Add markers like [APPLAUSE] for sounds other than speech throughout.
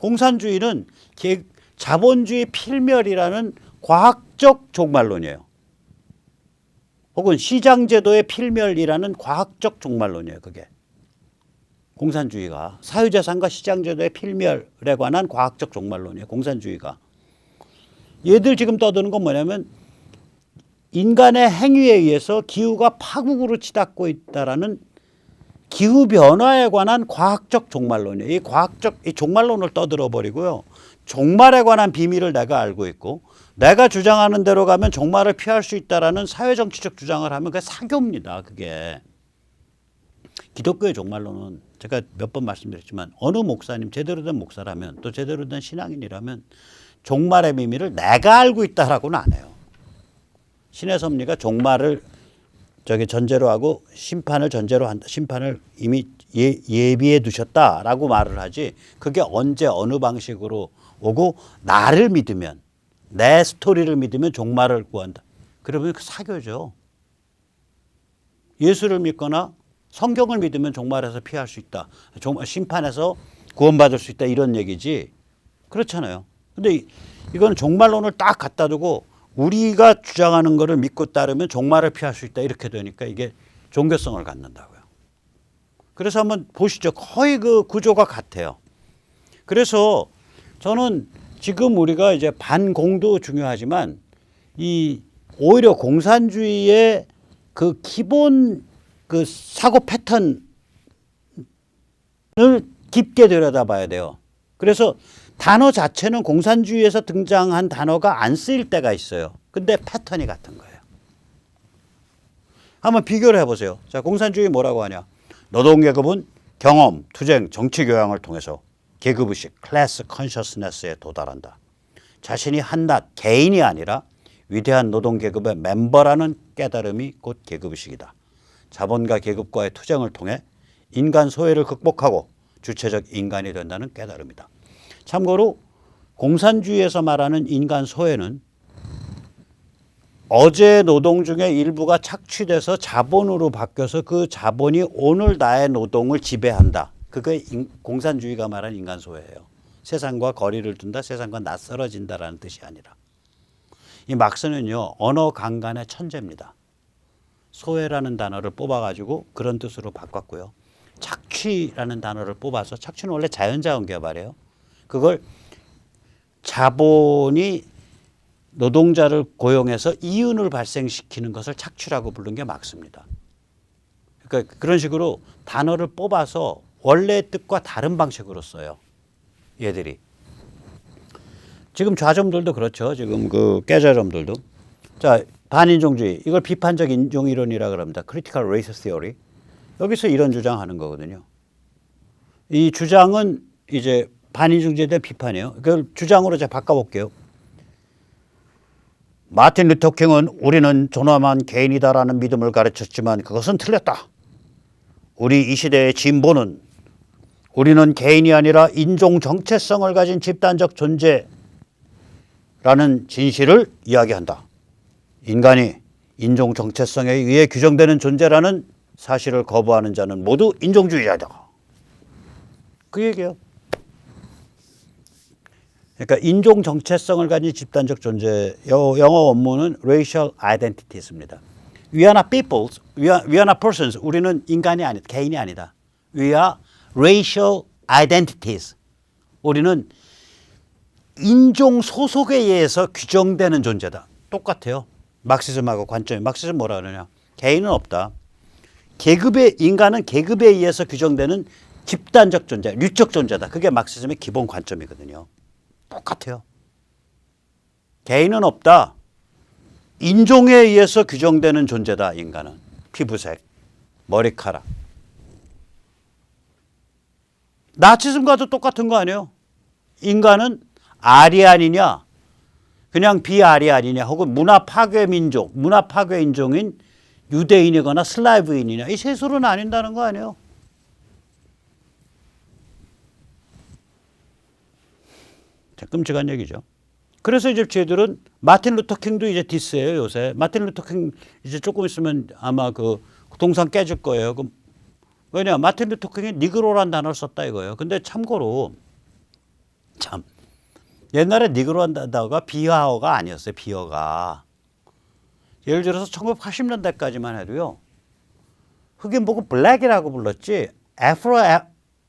공산주의는 계- 자본주의 필멸이라는 과학적 종말론이에요. 혹은 시장제도의 필멸이라는 과학적 종말론이에요. 그게. 공산주의가 사유재산과 시장제도의 필멸에 관한 과학적 종말론이에요. 공산주의가. 얘들 지금 떠드는 건 뭐냐면 인간의 행위에 의해서 기후가 파국으로 치닫고 있다라는 기후 변화에 관한 과학적 종말론이에요. 이 과학적 이 종말론을 떠들어 버리고요. 종말에 관한 비밀을 내가 알고 있고 내가 주장하는 대로 가면 종말을 피할 수 있다라는 사회 정치적 주장을 하면 그게 사교입니다. 그게 기독교의 종말론은 제가 몇 번 말씀드렸지만 어느 목사님 제대로 된 목사라면 또 제대로 된 신앙인이라면 종말의 비밀을 내가 알고 있다라고는 안 해요. 신의 섭리가 종말을 저기 전제로 하고 심판을 전제로 한다. 심판을 이미 예, 예비해 두셨다라고 말을 하지. 그게 언제 어느 방식으로 오고 나를 믿으면 내 스토리를 믿으면 종말을 구한다. 그러면 그 사교죠. 예수를 믿거나 성경을 믿으면 종말에서 피할 수 있다. 종- 심판에서 구원받을 수 있다 이런 얘기지. 그렇잖아요. 근데 이- 이건 종말론을 딱 갖다 두고 우리가 주장하는 거를 믿고 따르면 종말을 피할 수 있다 이렇게 되니까 이게 종교성을 갖는다고요. 그래서 한번 보시죠. 거의 그 구조가 같아요. 그래서 저는 지금 우리가 이제 반공도 중요하지만 이 오히려 공산주의의 그 기본 그 사고 패턴을 깊게 들여다봐야 돼요. 그래서 단어 자체는 공산주의에서 등장한 단어가 안 쓰일 때가 있어요. 근데 패턴이 같은 거예요. 한번 비교를 해보세요. 자, 공산주의 뭐라고 하냐? 노동계급은 경험, 투쟁, 정치 교양을 통해서 계급의식, 클래스 컨셔스네스에 도달한다. 자신이 한낱 개인이 아니라 위대한 노동계급의 멤버라는 깨달음이 곧 계급의식이다. 자본과 계급과의 투쟁을 통해 인간 소외를 극복하고 주체적 인간이 된다는 깨달음이다. 참고로 공산주의에서 말하는 인간 소외는 어제 노동 중에 일부가 착취돼서 자본으로 바뀌어서 그 자본이 오늘 나의 노동을 지배한다. 그게 인- 공산주의가 말하는 인간 소외예요. 세상과 거리를 둔다, 세상과 낯설어진다라는 뜻이 아니라. 이 막스는요 언어 강간의 천재입니다. 소외라는 단어를 뽑아가지고 그런 뜻으로 바꿨고요. 착취라는 단어를 뽑아서 착취는 원래 자연자원 개발이에요. 그걸 자본이 노동자를 고용해서 이윤을 발생시키는 것을 착취라고 부른 게 막습니다. 그러니까 그런 식으로 단어를 뽑아서 원래의 뜻과 다른 방식으로 써요. 얘들이. 지금 좌점들도 그렇죠. 지금 그 깨자점들도. 자, 반인종주의. 이걸 비판적 인종 이론이라 그럽니다. critical race theory. 여기서 이런 주장하는 거거든요. 이 주장은 이제 반인종주의에 대한 비판이에요. 그걸 주장으로 제가 바꿔볼게요. 마틴 루터 킹은 우리는 존엄한 개인이다라는 믿음을 가르쳤지만 그것은 틀렸다. 우리 이 시대의 진보는 우리는 개인이 아니라 인종 정체성을 가진 집단적 존재라는 진실을 이야기한다. 인간이 인종 정체성에 의해 규정되는 존재라는 사실을 거부하는 자는 모두 인종주의자다. 그 얘기예요. 그러니까 인종 정체성을 가진 집단적 존재 여- 영어 원문은 racial identities입니다. We are not peoples, we are, we are not persons. 우리는 인간이 아니다, 개인이 아니다. We are racial identities. 우리는 인종 소속에 의해서 규정되는 존재다. 똑같아요. 막시즘하고 관점이 막시즘 뭐라 그러냐? 개인은 없다. 계급의 인간은 계급에 의해서 규정되는 집단적 존재, 류적 존재다. 그게 막시즘의 기본 관점이거든요. 똑같아요. 개인은 없다. 인종에 의해서 규정되는 존재다. 인간은 피부색, 머리카락. 나치즘과도 똑같은 거 아니에요? 인간은 아리안이냐, 그냥 비아리안이냐, 혹은 문화 파괴 민족, 문화 파괴 인종인 유대인이거나 슬라브인이냐 이 셋으로 나뉜다는 거 아니에요? 자, 끔찍한 얘기죠. 그래서 이제 쟤들은 마틴 루터 킹도 이제 디스예요 요새. 마틴 루터 킹 이제 조금 있으면 아마 그 동상 깨질 거예요. 그럼 왜냐 마틴 루터 킹이 니그로란 단어를 썼다 이거예요. 근데 참고로 옛날에 니그로 한다가 비하어가 아니었어요. 비어가. 예를 들어서 1980년대까지만 해도요. 흑인 보고 블랙이라고 불렀지. 애프로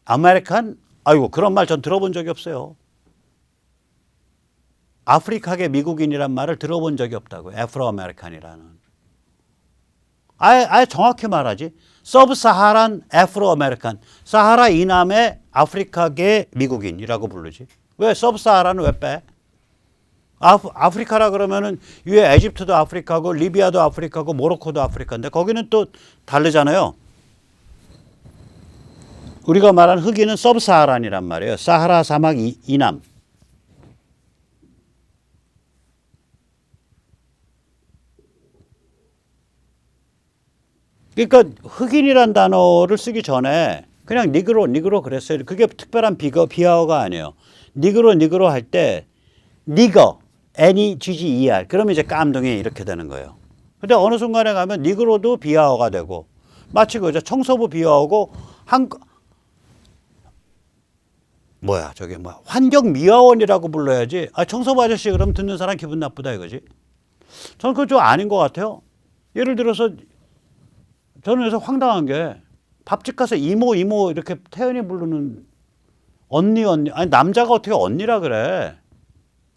아메리칸 아이고 그런 말 전 들어본 적이 없어요. 아프리카계 미국인이란 말을 들어본 적이 없다고. 애프로 아메리칸이라는. 아예, 아예 정확히 말하지. 서브 사하란 애프로 아메리칸. 사하라 이남의 아프리카계 미국인이라고 부르지. 왜 서브 사하라는 왜 빼? 아프, 아프리카라 그러면은 위에 에집트도 아프리카고 리비아도 아프리카고 모로코도 아프리카인데 거기는 또 다르잖아요. 우리가 말하는 흑인은 서브사하란이란 말이에요. 사하라 사막 이, 이남. 그러니까 흑인이란 단어를 쓰기 전에 그냥 니그로 니그로 그랬어요. 그게 특별한 비거 비하어가 아니에요. 니그로 니그로 할 때 니거 N E G G E R 그러면 이제 깜둥이 이렇게 되는 거예요. 근데 어느 순간에 가면 니그로도 비하어가 되고 마치 그죠 청소부 비하어고 한 뭐야 저게 뭐야 환경 미화원이라고 불러야지 아 청소부 아저씨 그럼 듣는 사람 기분 나쁘다 이거지. 저는 그거 좀 아닌 것 같아요. 예를 들어서 저는 그래서 황당한 게 밥집 가서 이모 이모 이렇게 태연이 부르는 언니 언니 아니 남자가 어떻게 언니라 그래?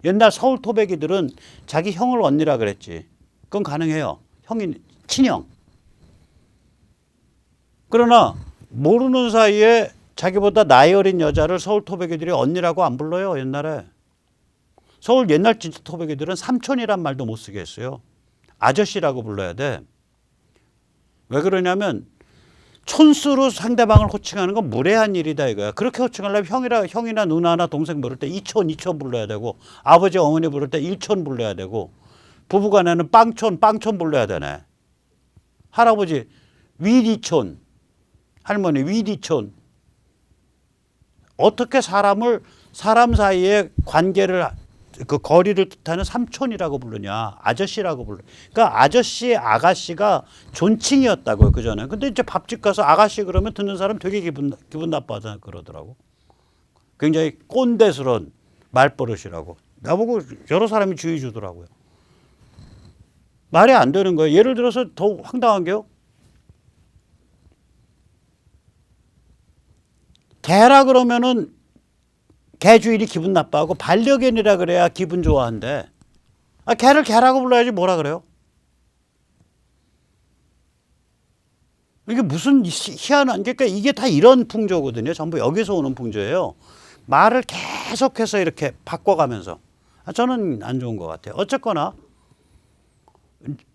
옛날 서울 토백이들은 자기 형을 언니라 그랬지. 그건 가능해요. 형이 친형. 그러나 모르는 사이에 자기보다 나이 어린 여자를 서울 토백이들이 언니라고 안 불러요 옛날에. 서울 옛날 진짜 토백이들은 삼촌이란 말도 못 쓰게 했어요. 아저씨라고 불러야 돼 왜 그러냐면 촌수로 상대방을 호칭하는 건 무례한 일이다 이거야. 그렇게 호칭하려면 형이라 형이나 누나나 동생 부를 때 이촌 이촌 불러야 되고 아버지 어머니 부를 때 일촌 불러야 되고 부부간에는 빵촌 빵촌 불러야 되네. 할아버지 위디촌 할머니 위디촌 어떻게 사람을 사람 사이의 관계를 그 거리를 뜻하는 삼촌이라고 부르냐 아저씨라고 불러. 그러니까 아저씨 아가씨가 존칭이었다고요 그 전에. 근데 이제 밥집 가서 아가씨 그러면 듣는 사람 되게 기분 기분 나빠하다 그러더라고. 굉장히 꼰대스러운 말버릇이라고. 나보고 여러 사람이 주의 주더라고요. 말이 안 되는 거예요. 예를 들어서 더 황당한 게요. 개라 그러면은 개 주인이 기분 나빠하고 반려견이라 그래야 기분 좋아한대. 아, 개를 개라고 불러야지 뭐라 그래요? 이게 무슨 희- 희한한 그러니까 이게 다 이런 풍조거든요. 전부 여기서 오는 풍조예요. 말을 계속해서 이렇게 바꿔가면서 아, 저는 안 좋은 것 같아요. 어쨌거나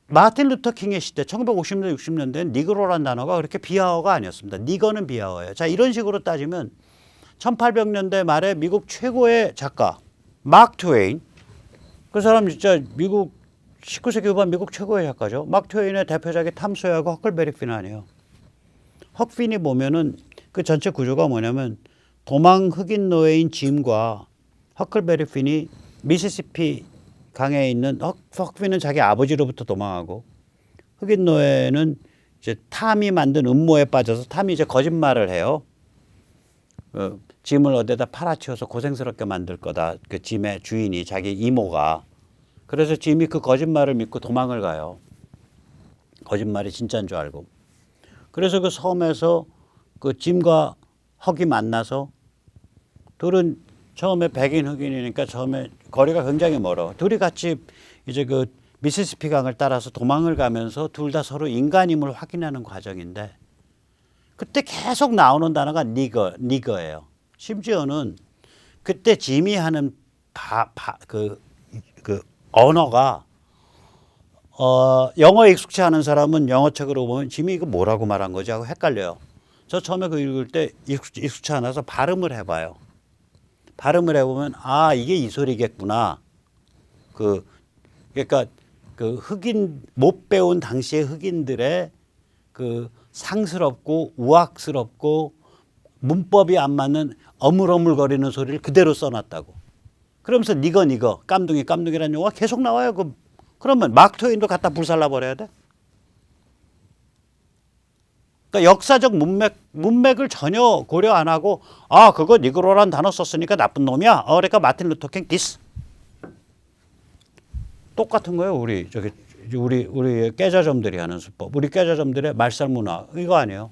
마틴 루터 킹의 시대 1950년대 60년대는 니그로란 단어가 그렇게 비하어가 아니었습니다. 니거는 비하어예요. 자 이런 식으로 따지면 1800년대 말에 미국 최고의 작가 막 트웨인 그 사람 진짜 미국 19세기 후반 미국 최고의 작가죠. 막 트웨인의 대표작이 탐소야하고 허클베리 핀 아니에요. 헉핀이 보면은 그 전체 구조가 뭐냐면 도망 흑인 노예인 짐과 허클베리 핀이 미시시피 강에 있는 헉, 헉핀은 자기 아버지로부터 도망하고 흑인 노예는 이제 탐이 만든 음모에 빠져서 탐이 이제 거짓말을 해요. 어, 짐을 어디다 팔아치워서 고생스럽게 만들 거다. 그 짐의 주인이 자기 이모가. 그래서 짐이 그 거짓말을 믿고 도망을 가요. 거짓말이 진짜인 줄 알고. 그래서 그 섬에서 그 짐과 헉이 만나서 둘은 처음에 백인 흑인이니까 처음에 거리가 굉장히 멀어. 둘이 같이 이제 그 미시시피 강을 따라서 도망을 가면서 둘 다 서로 인간임을 확인하는 과정인데 그때 계속 나오는 단어가 니거, 니거예요. 심지어는 그때 짐이 하는 바, 바, 그, 그 언어가 어, 영어 익숙치 않은 사람은 영어 책으로 보면 짐이 이거 뭐라고 말한 거지 하고 헷갈려요. 저 처음에 그 읽을 때 익숙치, 익숙치 않아서 발음을 해봐요. 발음을 해보면 아 이게 이 소리겠구나. 그 그러니까 그 흑인 못 배운 당시의 흑인들의 그 상스럽고 우악스럽고 문법이 안 맞는 어물어물거리는 소리를 그대로 써놨다고. 그러면서 니거 니거 깜둥이 깜둥이라는 용어가 계속 나와요. 그 그러면 막 트웨인도 갖다 불살라 버려야 돼? 그러니까 역사적 문맥 문맥을 전혀 고려 안 하고 아 그거 니그로란 단어 썼으니까 나쁜 놈이야. 어, 그러니까 마틴 루터킹 디스 똑같은 거예요. 우리 저기 우리 우리 깨자점들이 하는 수법, 우리 깨자점들의 말살 문화 이거 아니에요.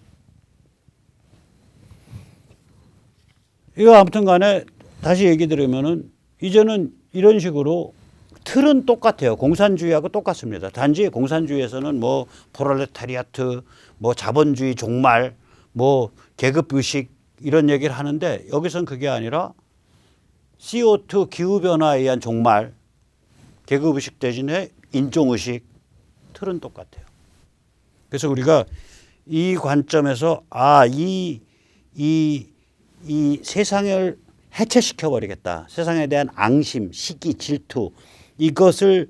이거 아무튼 간에 다시 얘기 드리면은 이제는 이런 식으로 틀은 똑같아요. 공산주의하고 똑같습니다. 단지 공산주의에서는 뭐 프롤레타리아트, 뭐 자본주의 종말, 뭐 계급 의식 이런 얘기를 하는데 여기선 그게 아니라 CO2 기후 변화에 의한 종말, 계급 의식 대신에 인종 의식 틀은 똑같아요. 그래서 우리가 이 관점에서 아 이 이 이 세상을 해체시켜 버리겠다. 세상에 대한 앙심, 시기, 질투 이것을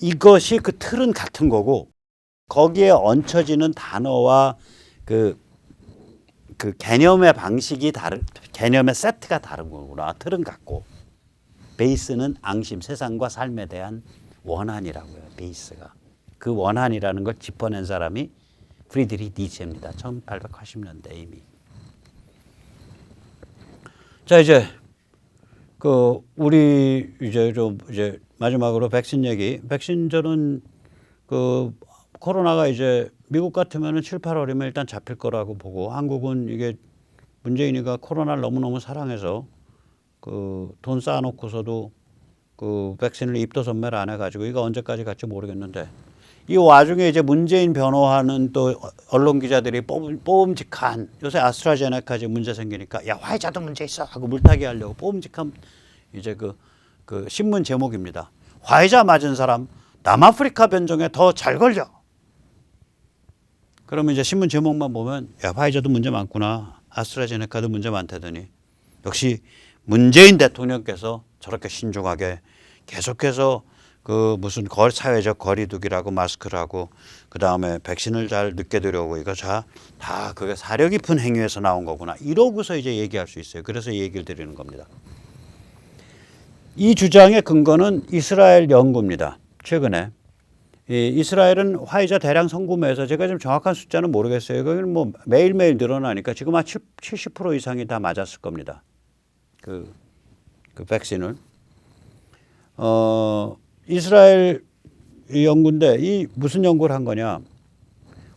이것이 그 틀은 같은 거고 거기에 얹혀지는 단어와 그, 그 개념의 방식이 다른 개념의 세트가 다른 거구나. 틀은 같고 베이스는 앙심, 세상과 삶에 대한 원한이라고요. 베이스가 그 원한이라는 걸 짚어낸 사람이 프리드리 니체입니다. 1880년대 이미. 자 이제 그 우리 이제 좀 이제 마지막으로 백신 얘기. 백신 저는 그 코로나가 이제 미국 같으면은 7, 8월이면 일단 잡힐 거라고 보고 한국은 이게 문재인이가 코로나를 너무너무 사랑해서 그 돈 쌓아놓고서도 그 백신을 입도 선매를 안 해가지고 이거 언제까지 갈지 모르겠는데 이 와중에 이제 문재인 변호하는 또 언론 기자들이 뽑음, 뽑음직한 요새 아스트라제네카 지금 문제 생기니까 야 화이자도 문제 있어 하고 물타기 하려고 뽑음직한 이제 그, 그 신문 제목입니다. 화이자 맞은 사람 남아프리카 변종에 더 잘 걸려. 그러면 이제 신문 제목만 보면 야 화이자도 문제 많구나 아스트라제네카도 문제 많다더니 역시 문재인 대통령께서 저렇게 신중하게 계속해서 그 무슨 거 사회적 거리두기라고 마스크를 하고 그 다음에 백신을 잘 늦게 들여오고 이거 다 그게 사려 깊은 행위에서 나온 거구나 이러고서 이제 얘기할 수 있어요. 그래서 이 얘기를 드리는 겁니다. 이 주장의 근거는 이스라엘 연구입니다. 최근에 이 이스라엘은 화이자 대량 성구매에서 제가 좀 정확한 숫자는 모르겠어요. 거기는 뭐 매일매일 늘어나니까 지금 한 70% 이상이 다 맞았을 겁니다. 그, 그 백신을. 어, 이스라엘 연구인데 이 무슨 연구를 한 거냐.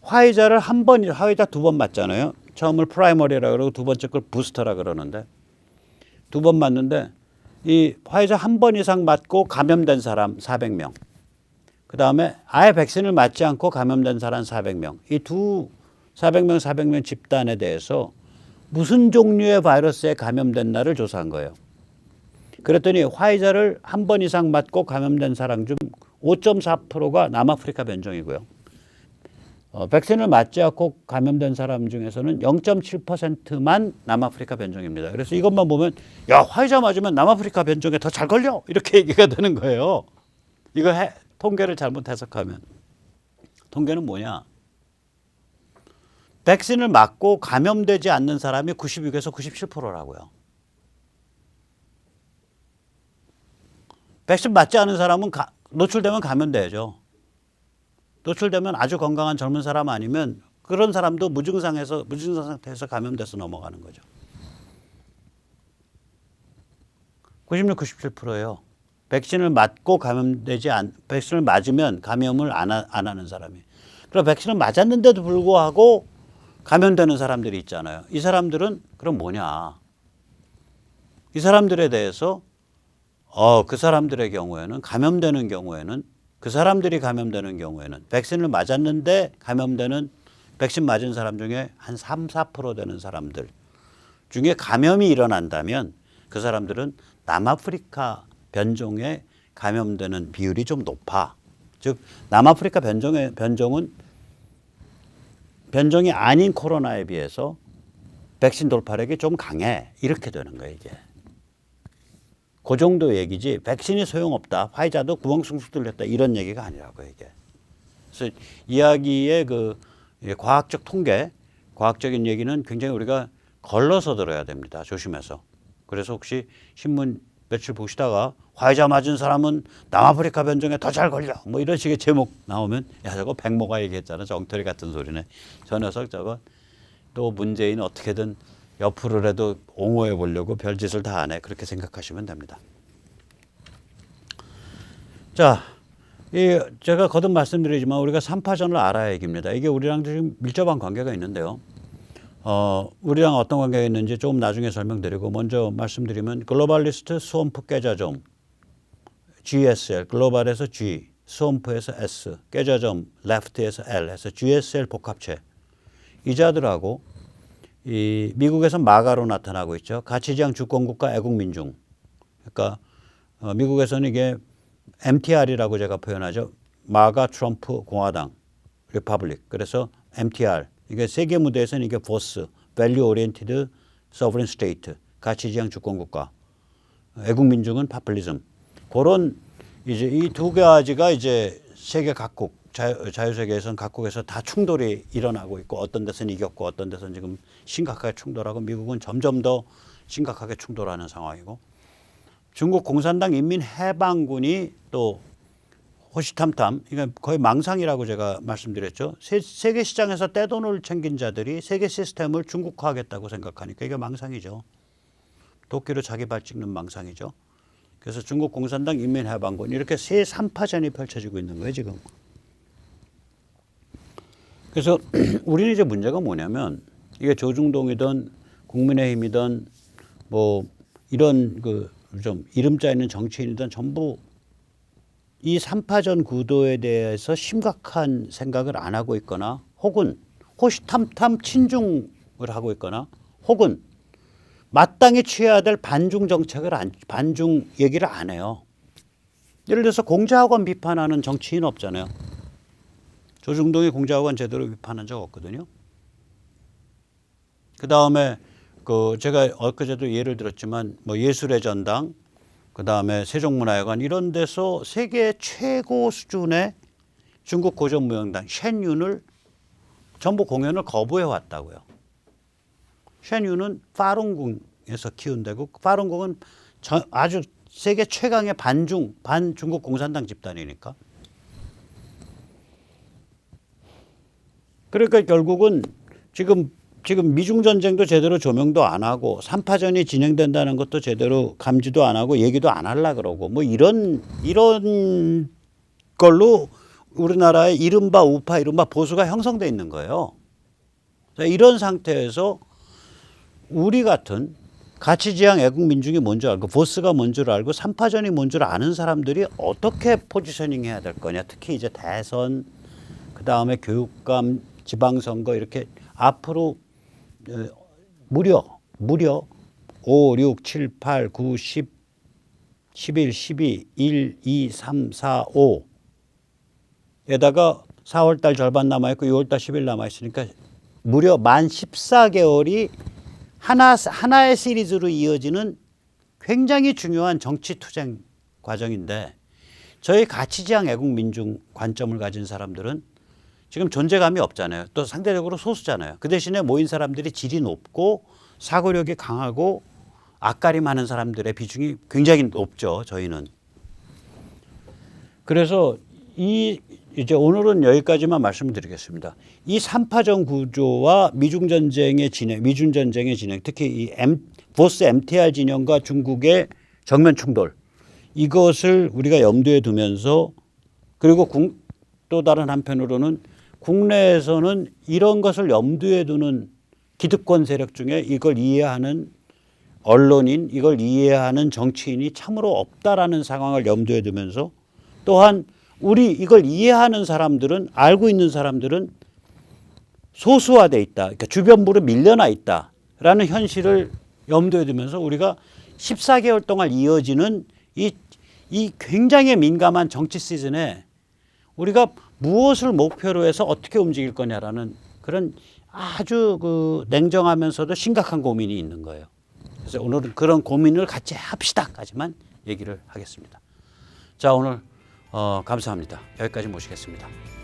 화이자를 한 번, 화이자 두 번 맞잖아요. 처음을 프라이머리라 그러고 두 번째 걸 부스터라 그러는데 두 번 맞는데 이 화이자 한 번 이상 맞고 감염된 사람 400명. 그 다음에 아예 백신을 맞지 않고 감염된 사람 400명. 이 두 400명, 400명 집단에 대해서 무슨 종류의 바이러스에 감염됐나를 조사한 거예요. 그랬더니 화이자를 한 번 이상 맞고 감염된 사람 중 5.4%가 남아프리카 변종이고요. 어, 백신을 맞지 않고 감염된 사람 중에서는 0.7%만 남아프리카 변종입니다. 그래서 이것만 보면 야 화이자 맞으면 남아프리카 변종에 더 잘 걸려 이렇게 [LAUGHS] 얘기가 되는 거예요. 이거 해, 통계를 잘못 해석하면 통계는 뭐냐? 백신을 맞고 감염되지 않는 사람이 96에서 97%라고요. 백신 맞지 않은 사람은 가, 노출되면 감염돼야죠. 노출되면 아주 건강한 젊은 사람 아니면 그런 사람도 무증상에서 무증상 상태에서 감염돼서 넘어가는 거죠. 96, 97%예요. 백신을 맞고 감염되지 않, 백신을 맞으면 감염을 안, 하, 안 하는 사람이. 그럼 백신을 맞았는데도 불구하고 감염되는 사람들이 있잖아요. 이 사람들은 그럼 뭐냐? 이 사람들에 대해서 어, 그 사람들의 경우에는 감염되는 경우에는 그 사람들이 감염되는 경우에는 백신을 맞았는데 감염되는 백신 맞은 사람 중에 한 3, 4% 되는 사람들 중에 감염이 일어난다면 그 사람들은 남아프리카 변종에 감염되는 비율이 좀 높아. 즉 남아프리카 변종의 변종은 변종이 아닌 코로나에 비해서 백신 돌파력이 좀 강해. 이렇게 되는 거예요, 이게. 그 정도 얘기지. 백신이 소용없다. 화이자도 구멍 숭숭 뚫렸다. 이런 얘기가 아니라고 이게. 그래서 이야기의 그 과학적 통계, 과학적인 얘기는 굉장히 우리가 걸러서 들어야 됩니다. 조심해서. 그래서 혹시 신문 며칠 보시다가 화이자 맞은 사람은 남아프리카 변종에 더 잘 걸려. 뭐 이런 식의 제목 나오면 야 저거 백모가 얘기했잖아. 저 엉터리 같은 소리네. 저 녀석 저거 또 문재인 어떻게든 옆으로라도 옹호해 보려고 별짓을 다 하네. 그렇게 생각하시면 됩니다. 자, 이 제가 거듭 말씀드리지만 우리가 삼파전을 알아야 얘기입니다. 이게 우리랑 지금 밀접한 관계가 있는데요. 어, 우리랑 어떤 관계가 있는지 조금 나중에 설명드리고 먼저 말씀드리면 글로벌리스트 스왑프 깨자점 GSL 글로벌에서 G 스왑프에서 S 깨자점 레프트에서 L 해서 GSL 복합체 이 자들하고 이 미국에서 마가로 나타나고 있죠. 가치지향 주권국가 애국민중. 그러니까 어, 미국에서는 이게 MTR이라고 제가 표현하죠. 마가 트럼프 공화당 리퍼블릭. 그래서 MTR 이게 세계 무대에서는 이게 보스 밸류 오리엔티드 서브린 스테이트 가치지향 주권국가. 애국민중은 파퓰리즘. 그런 이제 이 두 가지가 이제 세계 각국 자유, 자유세계에서는 각국에서 다 충돌이 일어나고 있고 어떤 데서는 이겼고 어떤 데서는 지금 심각하게 충돌하고 미국은 점점 더 심각하게 충돌하는 상황이고 중국 공산당 인민해방군이 또 호시탐탐 이건 거의 망상이라고 제가 말씀드렸죠. 세, 세계 시장에서 떼돈을 챙긴 자들이 세계 시스템을 중국화하겠다고 생각하니까 이게 망상이죠. 도끼로 자기 발 찍는 망상이죠. 그래서 중국 공산당 인민해방군 이렇게 세 삼파전이 펼쳐지고 있는 거예요 지금. 그래서 [CLEARS THROAT] 우리는 이제 문제가 뭐냐면 이게 조중동이든 국민의힘이든 뭐 이런 그 좀 이름자 있는 정치인이든 전부 이 삼파전 구도에 대해서 심각한 생각을 안 하고 있거나 혹은 호시탐탐 친중을 하고 있거나 혹은 마땅히 취해야 될 반중 정책을 안, 반중 얘기를 안 해요. 예를 들어서 공자학원 비판하는 정치인 없잖아요. 조중동이 공자학원 제대로 비판한 적 없거든요. 그 다음에 그 제가 엊그제도 예를 들었지만 뭐 예술의 전당, 그 다음에 세종문화회관 이런 데서 세계 최고 수준의 중국 고전무용단 쉔윤을 전부 공연을 거부해 왔다고요. 쉔윤은 파룬궁에서 키운다고 파룬궁은 저- 아주 세계 최강의 반중 반중국 공산당 집단이니까. 그러니까 결국은 지금 지금 미중 전쟁도 제대로 조명도 안 하고 삼파전이 진행된다는 것도 제대로 감지도 안 하고 얘기도 안 하려 그러고 뭐 이런 이런 걸로 우리나라의 이른바 우파 이른바 보수가 형성돼 있는 거예요. 자, 이런 상태에서 우리 같은 가치지향 애국민중이 뭔 줄 알고 보스가 뭔 줄 알고 삼파전이 뭔 줄 아는 사람들이 어떻게 포지셔닝 해야 될 거냐 특히 이제 대선 그 다음에 교육감 지방선거 이렇게 앞으로 어, 무려 무려 5, 6, 7, 8, 9, 10, 11, 12, 1, 2, 3, 4, 5 에다가 4월 달 절반 남아 있고 6월 달 10일 남아 있으니까 무려 만 14개월이 하나 하나의 시리즈로 이어지는 굉장히 중요한 정치 투쟁 과정인데 저희 가치지향 애국민중 관점을 가진 사람들은 지금 존재감이 없잖아요. 또 상대적으로 소수잖아요. 그 대신에 모인 사람들이 질이 높고 사고력이 강하고 앞가림하는 사람들의 비중이 굉장히 높죠. 저희는. 그래서 이 이제 오늘은 여기까지만 말씀드리겠습니다. 이 삼파전 구조와 미중 전쟁의 진행, 미중 전쟁의 진행, 특히 이 M, 보스 MTR 진영과 중국의 정면 충돌 이것을 우리가 염두에 두면서 그리고 국- 또 다른 한편으로는 국내에서는 이런 것을 염두에 두는 기득권 세력 중에 이걸 이해하는 언론인, 이걸 이해하는 정치인이 참으로 없다라는 상황을 염두에 두면서 또한 우리 이걸 이해하는 사람들은 알고 있는 사람들은 소수화돼 있다. 그러니까 주변부로 밀려나 있다라는 현실을 염두에 두면서 우리가 14개월 동안 이어지는 이, 이 굉장히 민감한 정치 시즌에 우리가 무엇을 목표로 해서 어떻게 움직일 거냐라는 그런 아주 그 냉정하면서도 심각한 고민이 있는 거예요. 그래서 오늘은 그런 고민을 같이 합시다까지만 얘기를 하겠습니다. 자 오늘 어, 감사합니다. 여기까지 모시겠습니다.